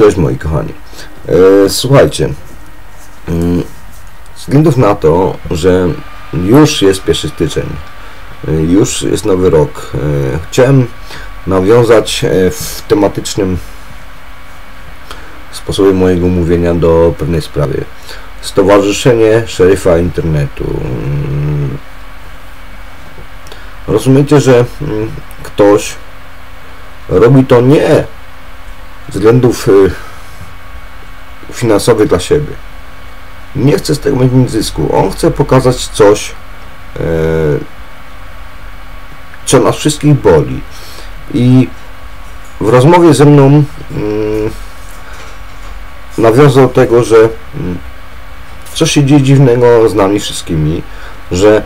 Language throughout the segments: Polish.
Cześć moi kochani. E, słuchajcie, mm, z względów na to, że już jest 1 styczeń, e, już jest nowy rok, e, chciałem nawiązać w tematycznym sposobie mojego mówienia do pewnej sprawy. Stowarzyszenie Szeryfa Internetu. Mm, Rozumiecie, że mm, ktoś robi to nie względów y, finansowych dla siebie. Nie chce z tego mieć nic zysku. On chce pokazać coś, e, co nas wszystkich boli. I w rozmowie ze mną mm, nawiązał do tego, że mm, coś się dzieje dziwnego z nami wszystkimi, że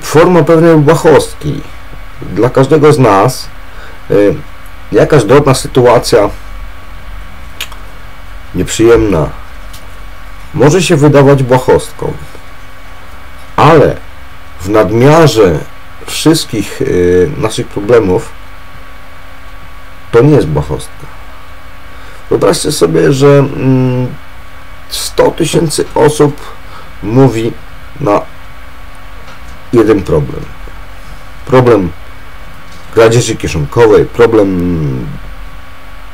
forma pewnej błahostki dla każdego z nas y, jakaś drobna sytuacja nieprzyjemna może się wydawać błahostką, ale w nadmiarze wszystkich y, naszych problemów to nie jest błahostka. Wyobraźcie sobie, że mm, 100 tysięcy osób mówi na jeden problem. Problem kradzieży kieszonkowej, problem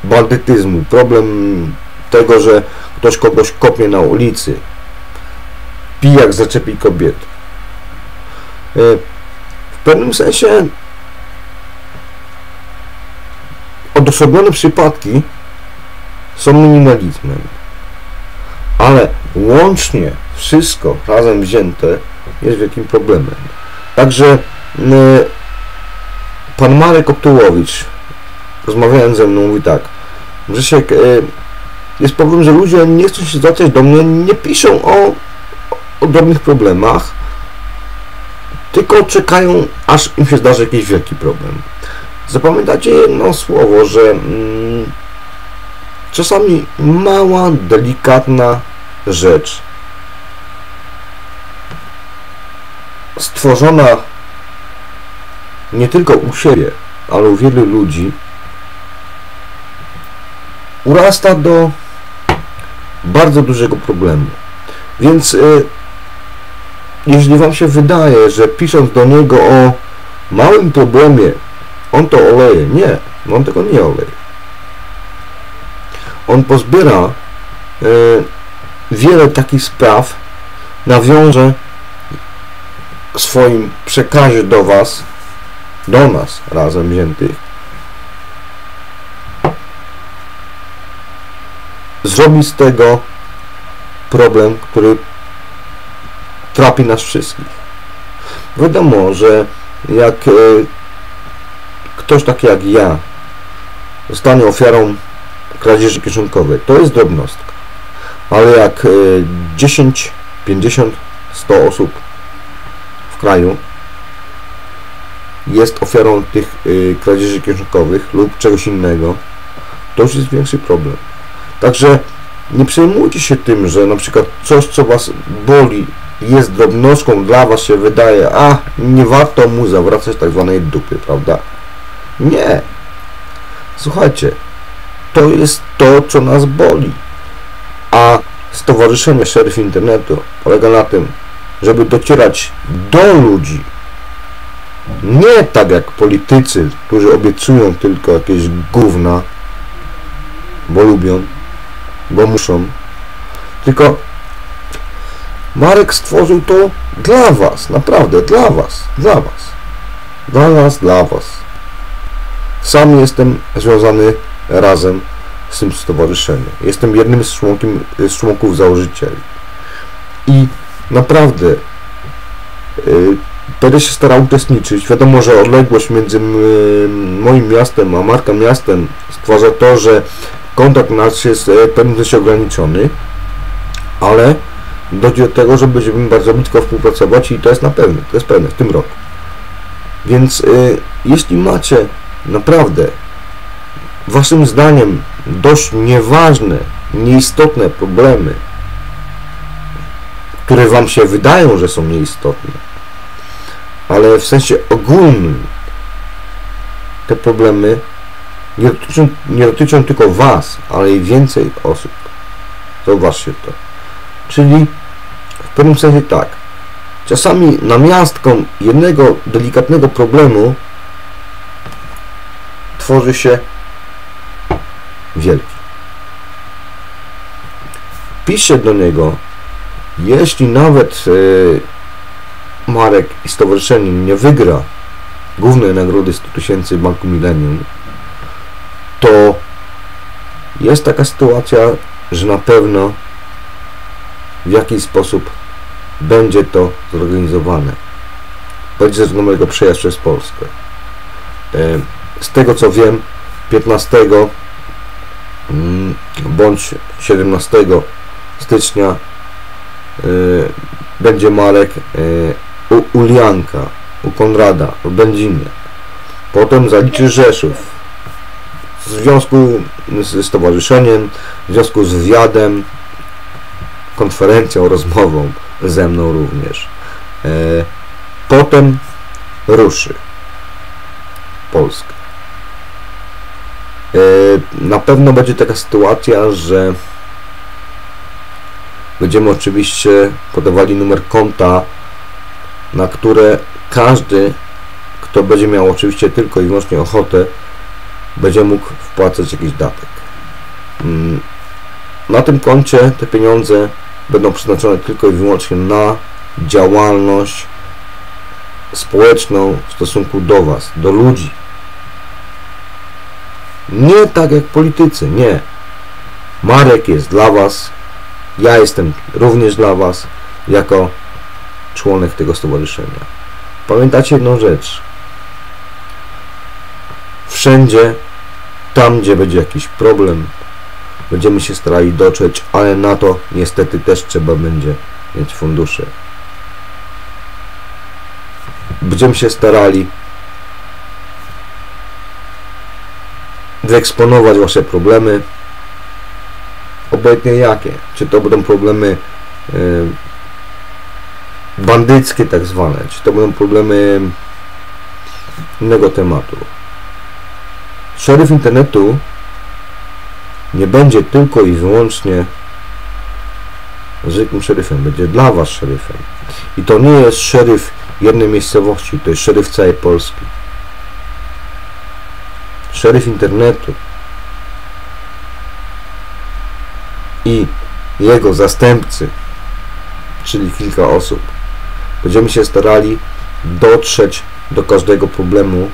bandytyzmu, problem tego, że ktoś kogoś kopie na ulicy, pijak zaczepi kobiet. E, W pewnym sensie odosobnione przypadki są minimalizmem, ale łącznie wszystko razem wzięte jest wielkim problemem. Także e, pan Marek Optułowicz, rozmawiając ze mną, mówi tak, Grzesiek, e, jest problem, że ludzie nie chcą się zwracać do mnie, nie piszą o, o drobnych problemach, tylko czekają, aż im się zdarzy jakiś wielki problem. Zapamiętajcie jedno słowo, że mm, czasami mała, delikatna rzecz stworzona nie tylko u siebie, ale u wielu ludzi urasta do bardzo dużego problemu. Więc y, jeśli Wam się wydaje, że pisząc do niego o małym problemie, on to oleje, nie, on tego nie oleje. On pozbiera y, wiele takich spraw, nawiąże swoim przekazie do Was, do nas razem wziętych, zrobi z tego problem, który trapi nas wszystkich. Wiadomo, że jak e, ktoś taki jak ja zostanie ofiarą kradzieży kieszonkowej, to jest drobnostka. Ale jak e, 10, 50, 100 osób w kraju jest ofiarą tych y, kradzieży kieszonkowych lub czegoś innego, to już jest większy problem. Także nie przejmujcie się tym, że na przykład coś, co Was boli, jest drobnostką, dla Was się wydaje, a nie warto mu zawracać tak zwanej dupy, prawda? Nie. Słuchajcie, to jest to, co nas boli. A Stowarzyszenie Szeryf Internetu polega na tym, żeby docierać do ludzi, nie tak jak politycy, którzy obiecują tylko jakieś gówna, bo lubią, bo muszą. Tylko Marek stworzył to dla Was, naprawdę, dla Was, dla Was. Dla nas, dla Was. Sam jestem związany razem z tym stowarzyszeniem. Jestem jednym z, członkiem, z członków założycieli. I naprawdę yy, będę się starał uczestniczyć. Wiadomo, że odległość między moim miastem a Marka miastem stwarza to, że kontakt nasz jest e, w pewnym sensie ograniczony, ale dojdzie do tego, że będziemy bardzo blisko współpracować i to jest na pewno, to jest pewne w tym roku. Więc y, jeśli macie naprawdę waszym zdaniem dość nieważne, nieistotne problemy, które wam się wydają, że są nieistotne, ale w sensie ogólnym te problemy nie dotyczą, nie dotyczą tylko Was, ale i więcej osób. Zauważcie to. Czyli w pewnym sensie tak. Czasami namiastką jednego delikatnego problemu tworzy się wielki. Pisze do niego, jeśli nawet yy, Marek i stowarzyszenie nie wygra głównej nagrody 100 tysięcy Banku Millennium, to jest taka sytuacja, że na pewno w jakiś sposób będzie to zorganizowane. Będzie zrezygnował przejazd przez Polskę. E, z tego co wiem, 15 mm, bądź 17 stycznia e, będzie Marek e, u Ulianka, u Konrada, w Będzinie. Potem zaliczy Rzeszów. W związku z stowarzyszeniem, w związku z wywiadem, konferencją, rozmową ze mną również. E, potem ruszy Polskę. E, na pewno będzie taka sytuacja, że będziemy oczywiście podawali numer konta, na które każdy, kto będzie miał oczywiście tylko i wyłącznie ochotę, będzie mógł wpłacać jakiś datek. Mm, na tym koncie te pieniądze będą przeznaczone tylko i wyłącznie na działalność społeczną w stosunku do Was, do ludzi. Nie tak jak politycy, nie. Marek jest dla Was, ja jestem również dla Was, jako członek tego stowarzyszenia. Pamiętacie jedną rzecz. Wszędzie, tam gdzie będzie jakiś problem, będziemy się starali dotrzeć, ale na to niestety też trzeba będzie mieć fundusze. Będziemy się starali wyeksponować Wasze problemy, obojętnie jakie. Czy to będą problemy y, bandyckie tak zwane, czy to będą problemy innego tematu. Szeryf internetu nie będzie tylko i wyłącznie zwykłym szeryfem, będzie dla Was szeryfem. I to nie jest szeryf jednej miejscowości, to jest szeryf całej Polski. Szeryf internetu i jego zastępcy, czyli kilka osób, będziemy się starali dotrzeć do każdego problemu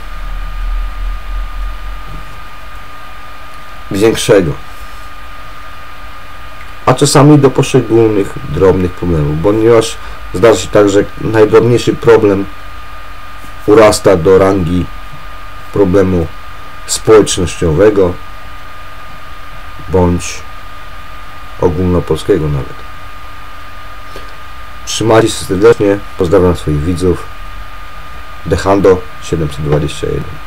większego a czasami do poszczególnych drobnych problemów, ponieważ zdarza się tak, że najdrobniejszy problem urasta do rangi problemu społecznościowego bądź ogólnopolskiego nawet. Trzymajcie się serdecznie, pozdrawiam swoich widzów. Dehando 721